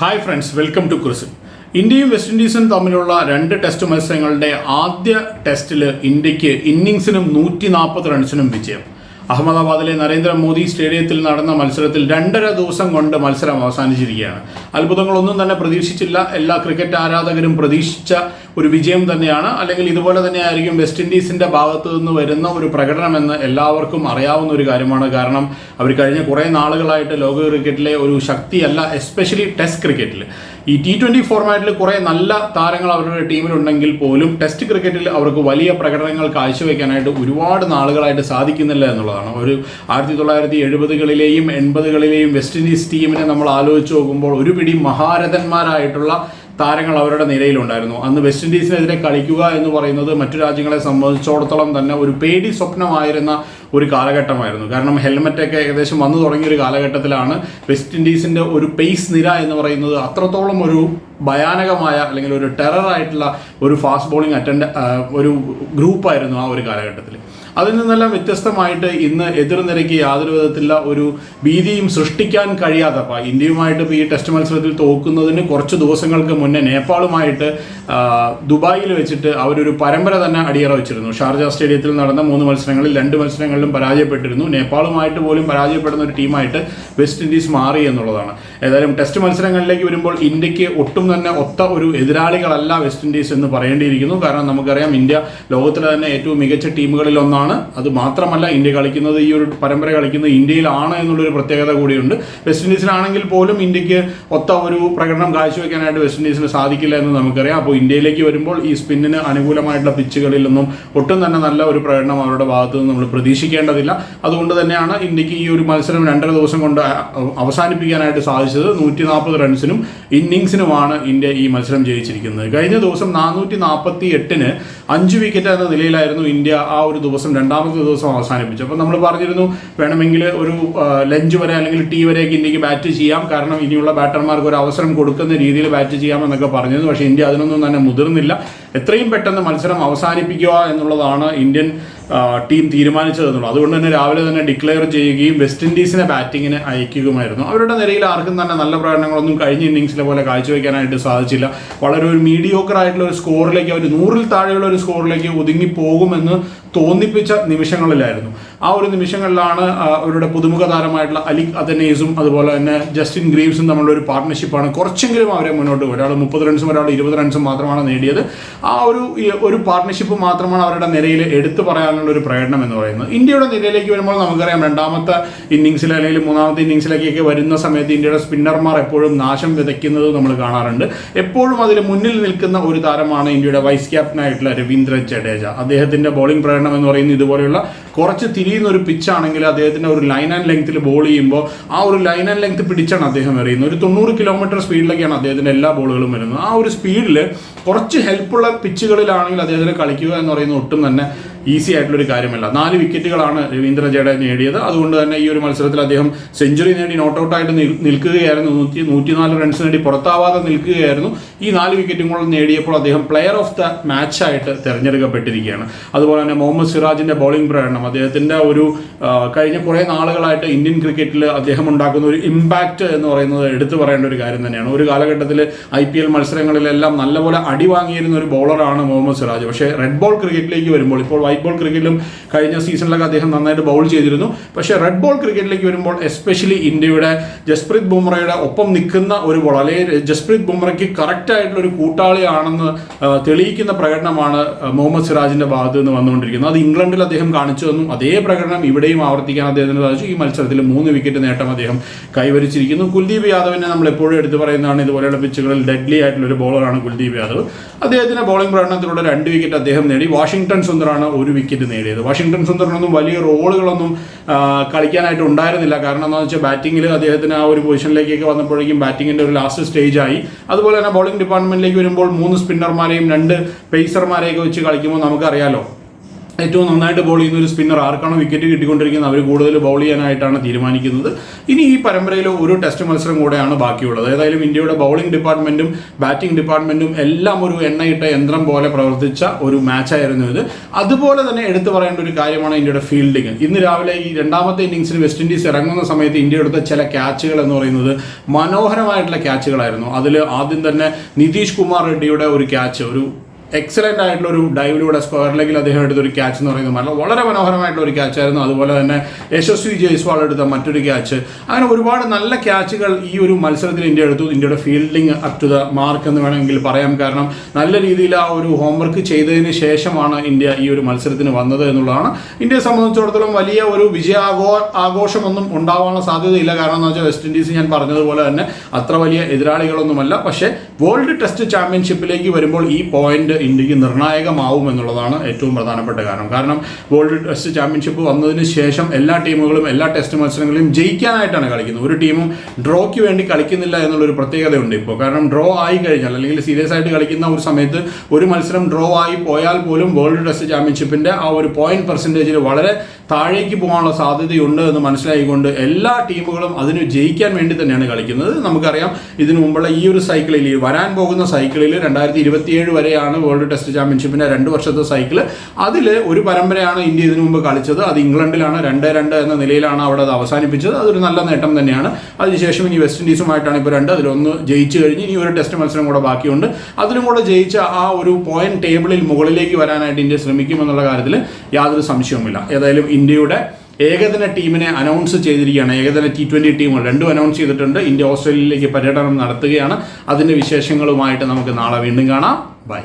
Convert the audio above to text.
Hi friends welcome to ക്രിസിൻ ഇന്ത്യയും west ഇൻഡീസും തമ്മിലുള്ള രണ്ട് ടെസ്റ്റ് മത്സരങ്ങളുടെ ആദ്യ ടെസ്റ്റിൽ ഇന്ത്യയ്ക്ക് ഇന്നിങ്സിനും നൂറ്റി നാൽപ്പത് റൺസിനും വിജയം. അഹമ്മദാബാദിലെ നരേന്ദ്രമോദി സ്റ്റേഡിയത്തിൽ നടന്ന മത്സരത്തിൽ രണ്ടര ദിവസം കൊണ്ട് മത്സരം അവസാനിച്ചിരിക്കുകയാണ്. അത്ഭുതങ്ങളൊന്നും തന്നെ പ്രതീക്ഷിച്ചില്ല. എല്ലാ ക്രിക്കറ്റ് ആരാധകരും പ്രതീക്ഷിച്ച ഒരു വിജയം തന്നെയാണ്. അല്ലെങ്കിൽ ഇതുപോലെ തന്നെ ആയിരിക്കും വെസ്റ്റ് ഇൻഡീസിന്റെ ഭാഗത്ത് നിന്ന് വരുന്ന ഒരു പ്രകടനമെന്ന് എല്ലാവർക്കും അറിയാവുന്ന ഒരു കാര്യമാണ്. കാരണം അവർ കഴിഞ്ഞ കുറേ നാളുകളായിട്ട് ലോക ക്രിക്കറ്റിലെ ഒരു ശക്തിയല്ല എസ്പെഷ്യലി ടെസ്റ്റ് ക്രിക്കറ്റിൽ ഈ ടി ട്വന്റി ഫോർമാറ്റിൽ കുറേ നല്ല താരങ്ങൾ അവരുടെ ടീമിലുണ്ടെങ്കിൽ പോലും ടെസ്റ്റ് ക്രിക്കറ്റിൽ അവർക്ക് വലിയ പ്രകടനങ്ങൾ കാഴ്ചവെക്കാനായിട്ട് ഒരുപാട് നാളുകളായിട്ട് സാധിക്കുന്നില്ല എന്നുള്ളതാണ്. ഒരു ആയിരത്തി തൊള്ളായിരത്തി എഴുപതുകളിലെയും എൺപതുകളിലെയും വെസ്റ്റ് ഇൻഡീസ് ടീമിനെ നമ്മൾ ആലോചിച്ച് നോക്കുമ്പോൾ ഒരു പിടി മഹാരഥന്മാരായിട്ടുള്ള താരങ്ങൾ അവരുടെ നിരയിലുണ്ടായിരുന്നു. അന്ന് വെസ്റ്റ് ഇൻഡീസിനെതിരെ കളിക്കുക എന്ന് പറയുന്നത് മറ്റു രാജ്യങ്ങളെ സംബന്ധിച്ചിടത്തോളം തന്നെ ഒരു പേടി സ്വപ്നമായിരുന്ന ഒരു കാലഘട്ടമായിരുന്നു. കാരണം ഹെൽമെറ്റൊക്കെ ഏകദേശം വന്നു തുടങ്ങിയ ഒരു കാലഘട്ടത്തിലാണ് വെസ്റ്റ് ഇൻഡീസിന്റെ ഒരു പേസ് നിര എന്ന് പറയുന്നത് അത്രത്തോളം ഒരു ഭയാനകമായ അല്ലെങ്കിൽ ഒരു ടെററായിട്ടുള്ള ഒരു ഫാസ്റ്റ് ബോളിംഗ് അറ്റൻഡ് ഒരു ഗ്രൂപ്പായിരുന്നു ആ ഒരു കാലഘട്ടത്തിൽ. അതിൽ നിന്നെല്ലാം വ്യത്യസ്തമായിട്ട് ഇന്ന് എതിർനിരയ്ക്ക് യാതൊരു വിധത്തിലുള്ള ഒരു ഭീതിയും സൃഷ്ടിക്കാൻ കഴിയാത്ത ഇന്ത്യയുമായിട്ട് ഈ ടെസ്റ്റ് മത്സരത്തിൽ തോക്കുന്നതിന് കുറച്ച് ദിവസങ്ങൾക്ക് മുന്നേ നേപ്പാളുമായിട്ട് ദുബായിൽ വെച്ചിട്ട് അവരൊരു പരമ്പര തന്നെ അടിയറ വെച്ചിരുന്നു. ഷാർജ സ്റ്റേഡിയത്തിൽ നടന്ന മൂന്ന് മത്സരങ്ങളിൽ രണ്ട് മത്സരങ്ങളിലും പരാജയപ്പെട്ടിരുന്നു. നേപ്പാളുമായിട്ട് പോലും പരാജയപ്പെടുന്ന ഒരു ടീമായിട്ട് വെസ്റ്റ് ഇൻഡീസ് മാറി എന്നുള്ളതാണ്. ഏതായാലും ടെസ്റ്റ് മത്സരങ്ങളിലേക്ക് വരുമ്പോൾ ഇന്ത്യയ്ക്ക് ഒട്ടും തന്നെ ഒത്ത ഒരു എതിരാളികളല്ല വെസ്റ്റ് ഇൻഡീസ് എന്ന് പറയേണ്ടിയിരിക്കുന്നു. കാരണം നമുക്കറിയാം ഇന്ത്യ ലോകത്തിലെ തന്നെ ഏറ്റവും മികച്ച ടീമുകളിൽ ഒന്നാണ്. അത് മാത്രമല്ല ഇന്ത്യ കളിക്കുന്നത് ഈ ഒരു പരമ്പര കളിക്കുന്നത് ഇന്ത്യയിലാണ് എന്നുള്ളൊരു പ്രത്യേകത കൂടിയുണ്ട്. വെസ്റ്റ് ഇൻഡീസിലാണെങ്കിൽ പോലും ഇന്ത്യയ്ക്ക് ഒത്ത ഒരു പ്രകടനം കാഴ്ചവെക്കാനായിട്ട് വെസ്റ്റ് ഇൻഡീസിന് സാധിക്കില്ല എന്ന് നമുക്കറിയാം. അപ്പോൾ ഇന്ത്യയിലേക്ക് വരുമ്പോൾ ഈ സ്പിന്നിന് അനുകൂലമായിട്ടുള്ള പിച്ചുകളിലൊന്നും ഒട്ടും തന്നെ നല്ല ഒരു പ്രകടനം അവരുടെ ഭാഗത്തു നിന്ന് നമ്മൾ പ്രതീക്ഷിക്കേണ്ടതില്ല. അതുകൊണ്ട് തന്നെയാണ് ഇന്ത്യയ്ക്ക് ഈ ഒരു മത്സരം രണ്ടര ദിവസം കൊണ്ട് അവസാനിപ്പിക്കാനായിട്ട് സാധിച്ചത്. നൂറ്റി നാൽപ്പത് റൺസിനും ഇന്നിങ്സിനുമാണ് ഇന്ത്യ ഈ മത്സരം ജയിച്ചിരിക്കുന്നത്. കഴിഞ്ഞ ദിവസം നാനൂറ്റി നാൽപ്പത്തി എട്ടിന് അഞ്ച് വിക്കറ്റ് എന്ന നിലയിലായിരുന്നു ഇന്ത്യ ആ ഒരു ദിവസം രണ്ടാമത്തെ ദിവസം അവസാനിപ്പിച്ചു അപ്പോൾ നമ്മൾ പറഞ്ഞിരുന്നു വേണമെങ്കിൽ ഒരു ലഞ്ച് വരെ അല്ലെങ്കിൽ ടീ വരെയൊക്കെ ഇന്ത്യയ്ക്ക് ബാറ്റ് ചെയ്യാം. കാരണം ഇനിയുള്ള ബാറ്റർമാർക്ക് ഒരു അവസരം കൊടുക്കുന്ന രീതിയിൽ ബാറ്റ് ചെയ്യാമെന്നൊക്കെ പറഞ്ഞിരുന്നു. പക്ഷേ ഇന്ത്യ അതിനൊന്നും തന്നെ മുതിർന്നില്ല. എത്രയും പെട്ടെന്ന് മത്സരം അവസാനിപ്പിക്കുക എന്നുള്ളതാണ് ഇന്ത്യൻ ടീം തീരുമാനിച്ചതെന്നുള്ളൂ. അതുകൊണ്ട് തന്നെ രാവിലെ തന്നെ ഡിക്ലെയർ ചെയ്യുകയും വെസ്റ്റ് ഇൻഡീസിനെ ബാറ്റിങ്ങിന് അയക്കുകയുമായിരുന്നു. അവരുടെ നിലയിൽ ആർക്കും തന്നെ നല്ല പ്രകടനങ്ങളൊന്നും കഴിഞ്ഞ ഇന്നിങ്സിലെ പോലെ കാഴ്ചവെക്കാനായിട്ട് സാധിച്ചില്ല. വളരെ ഒരു മീഡിയോക്കർ ആയിട്ടുള്ള ഒരു സ്കോറിലേക്ക് അവർ നൂറിൽ താഴെയുള്ള ഒരു സ്കോറിലേക്ക് ഒതുങ്ങി പോകുമെന്ന് തോന്നിപ്പിച്ച നിമിഷങ്ങളിലായിരുന്നു. ആ ഒരു നിമിഷങ്ങളിലാണ് അവരുടെ പുതുമുഖ താരമായിട്ടുള്ള അലിക് അതനേസും അതുപോലെ തന്നെ ജസ്റ്റിൻ ഗ്രീവ്സും തമ്മിലുള്ള ഒരു പാർട്ട്ണർഷിപ്പാണ് കുറച്ചെങ്കിലും അവരെ മുന്നോട്ട് ഒരാൾ മുപ്പത് റൺസും ഒരാൾ ഇരുപത് റൺസും മാത്രമാണ് നേടിയത്. ആ ഒരു ഒരു പാർട്ട്ണർഷിപ്പ് മാത്രമാണ് അവരുടെ നിരയിൽ എടുത്തു പറയാനുള്ള ഒരു പ്രകടനം എന്ന് പറയുന്നത് ഇന്ത്യയുടെ നിലയിലേക്ക് വരുമ്പോൾ നമുക്കറിയാം രണ്ടാമത്തെ ഇന്നിങ്സിൽ അല്ലെങ്കിൽ മൂന്നാമത്തെ ഇന്നിങ്സിലേക്കൊക്കെ വരുന്ന സമയത്ത് ഇന്ത്യയുടെ സ്പിന്നർമാർ എപ്പോഴും നാശം വിതയ്ക്കുന്നത് നമ്മൾ കാണാറുണ്ട്. എപ്പോഴും അതിൽ മുന്നിൽ നിൽക്കുന്ന ഒരു താരമാണ് ഇന്ത്യയുടെ വൈസ് ക്യാപ്റ്റൻ ക്യാപ്റ്റനായിട്ടുള്ള രവീന്ദ്ര ജഡേജ. അദ്ദേഹത്തിന്റെ ബോളിംഗ് പ്രകടനം എന്ന് പറയുന്നത് ഇതുപോലെയുള്ള കുറച്ച് തിരിയുന്ന ഒരു പിച്ചാണെങ്കിൽ അദ്ദേഹത്തിന്റെ ഒരു ലൈൻ ആൻഡ് ലെങ്ത്തിൽ ബോൾ ചെയ്യുമ്പോൾ ആ ഒരു ലൈൻ ആൻഡ് ലെങ്ത് പിടിച്ചാണ് അദ്ദേഹം എറിയുന്നത്. ഒരു തൊണ്ണൂറ് കിലോമീറ്റർ സ്പീഡിലേക്കാണ് അദ്ദേഹത്തിന്റെ എല്ലാ ബോളുകളും വരുന്നത്. ആ ഒരു സ്പീഡിൽ കുറച്ച് ഹെൽപ്പുള്ള പിച്ചുകളിലാണെങ്കിൽ അദ്ദേഹത്തിന് കളിക്കുക എന്ന് പറയുന്നത് ഒട്ടും തന്നെ ഈസി ആയിട്ടുള്ള ഒരു കാര്യമല്ല. നാല് വിക്കറ്റുകളാണ് രവീന്ദ്ര ജഡേജ നേടിയത്. അതുകൊണ്ട് തന്നെ ഈ ഒരു മത്സരത്തിൽ അദ്ദേഹം സെഞ്ചുറി നേടി നോട്ട് ഔട്ടായിട്ട് നിൽക്കുകയായിരുന്നു. നൂറ്റി നൂറ്റിനാല് റൺസ് നേടി പുറത്താവാതെ നിൽക്കുകയായിരുന്നു. ഈ നാല് വിക്കറ്റും കൂടെ നേടിയപ്പോൾ അദ്ദേഹം പ്ലെയർ ഓഫ് ദ മാച്ച് ആയിട്ട് തിരഞ്ഞെടുക്കപ്പെട്ടിരിക്കുകയാണ്. അതുപോലെ തന്നെ മുഹമ്മദ് സിറാജിന്റെ ബോളിംഗ് പ്രകടനം. അദ്ദേഹത്തിന്റെ ഒരു കഴിഞ്ഞ കുറേ നാളുകളായിട്ട് ഇന്ത്യൻ ക്രിക്കറ്റിൽ അദ്ദേഹം ഉണ്ടാക്കുന്ന ഒരു ഇമ്പാക്റ്റ് എന്ന് പറയുന്നത് എടുത്തു പറയേണ്ട ഒരു കാര്യം തന്നെയാണ്. ഒരു കാലഘട്ടത്തിൽ ഐ പി എൽ മത്സരങ്ങളിലെല്ലാം നല്ലപോലെ അടി വാങ്ങിയിരുന്ന ഒരു ബോളറാണ് മുഹമ്മദ് സിറാജ്. പക്ഷേ റെഡ് ബോൾ ക്രിക്കറ്റിലേക്ക് വരുമ്പോൾ ഇപ്പോൾ വൈറ്റ് ബോൾ ക്രിക്കറ്റിലും കഴിഞ്ഞ സീസണിലൊക്കെ അദ്ദേഹം നന്നായിട്ട് ബൗൾ ചെയ്തിരുന്നു. പക്ഷേ റെഡ് ബോൾ ക്രിക്കറ്റിലേക്ക് വരുമ്പോൾ എസ്പെഷ്യലി ഇന്ത്യയുടെ ജസ്പ്രീത് ബുംറയുടെ ഒപ്പം നിൽക്കുന്ന ഒരു ബോൾ അല്ലെങ്കിൽ ജസ്പ്രീത് ബുംറയ്ക്ക് കറക്റ്റ് ആയിട്ടുള്ള ഒരു കൂട്ടാളിയാണെന്ന് തെളിയിക്കുന്ന പ്രകടനമാണ് മുഹമ്മദ് സിറാജിന്റെ ഭാഗത്ത് നിന്ന് വന്നുകൊണ്ടിരിക്കുന്നത്. അത് ഇംഗ്ലണ്ടിൽ അദ്ദേഹം കാണിച്ചു തന്നു. അതേ പ്രകടനം ഇവിടെയും ആവർത്തിക്കാൻ അദ്ദേഹത്തിന് സാധിച്ചു. ഈ മത്സരത്തിൽ മൂന്ന് വിക്കറ്റ് നേട്ടം അദ്ദേഹം കൈവരിച്ചിരിക്കുന്നു. കുൽദീപ് യാദവിനെ നമ്മൾ എപ്പോഴും എടുത്തു പറയുന്നതാണ് ഇതുപോലെയുള്ള പിച്ചുകളിൽ ഡെഡ്ലി ആയിട്ടുള്ള ഒരു ബോളറാണ് കുൽദീപ് യാദവ്. അദ്ദേഹത്തിന്റെ ബോളിംഗ് പ്രകടനത്തിലൂടെ രണ്ട് വിക്കറ്റ് അദ്ദേഹം നേടി. വാഷിംഗ്ടൺ സുന്ദറാണ് ഒരു വിക്കറ്റ് നേടിയത്. വാഷിങ്ടൺ സുന്ദറിനൊന്നും വലിയ റോളുകളൊന്നും കളിക്കാനായിട്ട് ഉണ്ടായിരുന്നില്ല. കാരണം എന്താണെന്ന് വെച്ചാൽ ബാറ്റിംഗിൽ അദ്ദേഹത്തിന് ആ ഒരു പൊസിഷനിലേക്കൊക്കെ വന്നപ്പോഴേക്കും ബാറ്റിങ്ങിന്റെ ഒരു ലാസ്റ്റ് സ്റ്റേജ് ആയി. അതുപോലെ തന്നെ ബോളിംഗ് ഡിപ്പാർട്ട്മെന്റിലേക്ക് വരുമ്പോൾ മൂന്ന് സ്പിന്നർമാരെയും രണ്ട് പേസർമാരെയൊക്കെ വെച്ച് കളിക്കുമ്പോൾ നമുക്കറിയാലോ ഏറ്റവും നന്നായിട്ട് ബോൾ ചെയ്യുന്ന ഒരു സ്പിന്നർ ആർക്കാണോ വിക്കറ്റ് കിട്ടിക്കൊണ്ടിരിക്കുന്നത് അവർ കൂടുതൽ ബോൾ ചെയ്യാനായിട്ടാണ് തീരുമാനിക്കുന്നത്. ഇനി ഈ പരമ്പരയിൽ ഒരു ടെസ്റ്റ് മത്സരം കൂടെയാണ് ബാക്കിയുള്ളത്. ഏതായാലും ഇന്ത്യയുടെ ബൗളിംഗ് ഡിപ്പാർട്ട്മെന്റും ബാറ്റിംഗ് ഡിപ്പാർട്ട്മെന്റും എല്ലാം ഒരു എണ്ണയിട്ട യന്ത്രം പോലെ പ്രവർത്തിച്ച ഒരു മാച്ചായിരുന്നു ഇത്. അതുപോലെ തന്നെ എടുത്തു പറയേണ്ട ഒരു കാര്യമാണ് ഇന്ത്യയുടെ ഫീൽഡിംഗ് ഇന്ന് രാവിലെ ഈ രണ്ടാമത്തെ ഇന്നിംഗ്സിൽ വെസ്റ്റ് ഇൻഡീസ് ഇറങ്ങുന്ന സമയത്ത് ഇന്ത്യ എടുത്ത ചില ക്യാച്ചുകൾ എന്ന് പറയുന്നത് മനോഹരമായിട്ടുള്ള ക്യാച്ചുകളായിരുന്നു അതിൽ ആദ്യം തന്നെ നിതീഷ് കുമാർ റെഡ്ഡിയുടെ ഒരു ക്യാച്ച് ഒരു എക്സലന്റ് ആയിട്ടുള്ള ഒരു ഡൈവിലൂടെ സ്ക്വയർ ലെഗിൽ അദ്ദേഹം എടുത്ത ഒരു ക്യാച്ച് എന്ന് പറയുന്നത് നല്ല വളരെ മനോഹരമായിട്ടുള്ള ഒരു ക്യാച്ചായിരുന്നു അതുപോലെ തന്നെ യശസ്വി ജയ്സ്വാൾ എടുത്ത മറ്റൊരു ക്യാച്ച് അങ്ങനെ ഒരുപാട് നല്ല ക്യാച്ചുകൾ ഈ ഒരു മത്സരത്തിൽ ഇന്ത്യ എടുത്തു. ഇന്ത്യയുടെ fielding up to the mark എന്ന് വേണമെങ്കിൽ പറയാം. കാരണം നല്ല രീതിയിൽ ആ ഒരു ഹോംവർക്ക് ചെയ്തതിന് ശേഷമാണ് ഇന്ത്യ ഈ ഒരു മത്സരത്തിന് വന്നത് എന്നുള്ളതാണ്. ഇന്ത്യയെ സംബന്ധിച്ചിടത്തോളം വലിയ ഒരു വിജയാഘോ ആഘോഷമൊന്നും ഉണ്ടാവാനുള്ള സാധ്യതയില്ല. കാരണം എന്ന് വെച്ചാൽ വെസ്റ്റ് ഇൻഡീസ് ഞാൻ പറഞ്ഞതുപോലെ തന്നെ അത്ര വലിയ എതിരാളികളൊന്നുമല്ല. പക്ഷേ വേൾഡ് ടെസ്റ്റ് ചാമ്പ്യൻഷിപ്പിലേക്ക് വരുമ്പോൾ ഈ പോയിന്റ് ഇന്ത്യയ്ക്ക് നിർണായകമാവും എന്നുള്ളതാണ് ഏറ്റവും പ്രധാനപ്പെട്ട കാരണം. കാരണം വേൾഡ് ടെസ്റ്റ് ചാമ്പ്യൻഷിപ്പ് വന്നതിന് ശേഷം എല്ലാ ടീമുകളും എല്ലാ ടെസ്റ്റ് മത്സരങ്ങളിലും ജയിക്കാനായിട്ടാണ് കളിക്കുന്നത്. ഒരു ടീമും ഡ്രോയ്ക്ക് വേണ്ടി കളിക്കുന്നില്ല എന്നുള്ളൊരു പ്രത്യേകതയുണ്ട് ഇപ്പോൾ. കാരണം ഡ്രോ ആയി കഴിഞ്ഞാൽ അല്ലെങ്കിൽ സീരിയസ് ആയിട്ട് കളിക്കുന്ന ഒരു സമയത്ത് ഒരു മത്സരം ഡ്രോ ആയി പോയാൽ പോലും വേൾഡ് ടെസ്റ്റ് ചാമ്പ്യൻഷിപ്പിന്റെ ആ ഒരു പോയിന്റ് പെർസെന്റേജിൽ വളരെ താഴേക്ക് പോകാനുള്ള സാധ്യതയുണ്ട് എന്ന് മനസ്സിലായിക്കൊണ്ട് എല്ലാ ടീമുകളും അതിന് ജയിക്കാൻ വേണ്ടി തന്നെയാണ് കളിക്കുന്നത്. നമുക്കറിയാം ഇതിനു മുമ്പുള്ള ഈ ഒരു സൈക്കിളിൽ വരാൻ പോകുന്ന സൈക്കിളിൽ രണ്ടായിരത്തി ഇരുപത്തിയേഴ് വരെയാണ് വേൾഡ് ടെസ്റ്റ് ചാമ്പ്യൻഷിപ്പിന്റെ രണ്ട് വർഷത്തെ സൈക്കിൾ അതിൽ ഒരു പരമ്പരയാണ് ഇന്ത്യ ഇതിനു മുമ്പ് കളിച്ചത്. അത് ഇംഗ്ലണ്ടിലാണ് രണ്ട് രണ്ട് എന്ന നിലയിലാണ് അവിടെ അത് അവസാനിപ്പിച്ചത്. അതൊരു നല്ല നേട്ടം തന്നെയാണ്. അതിനുശേഷം ഇനി വെസ്റ്റ് ഇൻഡീസുമായിട്ടാണ് ഇപ്പോൾ രണ്ട് അതിലൊന്ന് ജയിച്ചു കഴിഞ്ഞ് ഇനി ഒരു ടെസ്റ്റ് മത്സരം കൂടെ ബാക്കിയുണ്ട്. അതിലും കൂടെ ജയിച്ച ആ ഒരു പോയിന്റ് ടേബിളിൽ മുകളിലേക്ക് വരാനായിട്ട് ഇന്ത്യ ശ്രമിക്കുമെന്നുള്ള കാര്യത്തിൽ യാതൊരു സംശയവുമില്ല. ഏതായാലും ഇന്ത്യയുടെ ഏകദിന ടീമിനെ അനൗൺസ് ചെയ്തിരിക്കുകയാണ്. ഏകദിന ടി ട്വന്റി ടീമുകൾ രണ്ടും അനൗൺസ് ചെയ്തിട്ടുണ്ട്. ഇന്ത്യ ഓസ്ട്രേലിയയിലേക്ക് പര്യടനം നടത്തുകയാണ്. അതിന്റെ വിശേഷങ്ങളുമായിട്ട് നമുക്ക് നാളെ വീണ്ടും കാണാം. ബൈ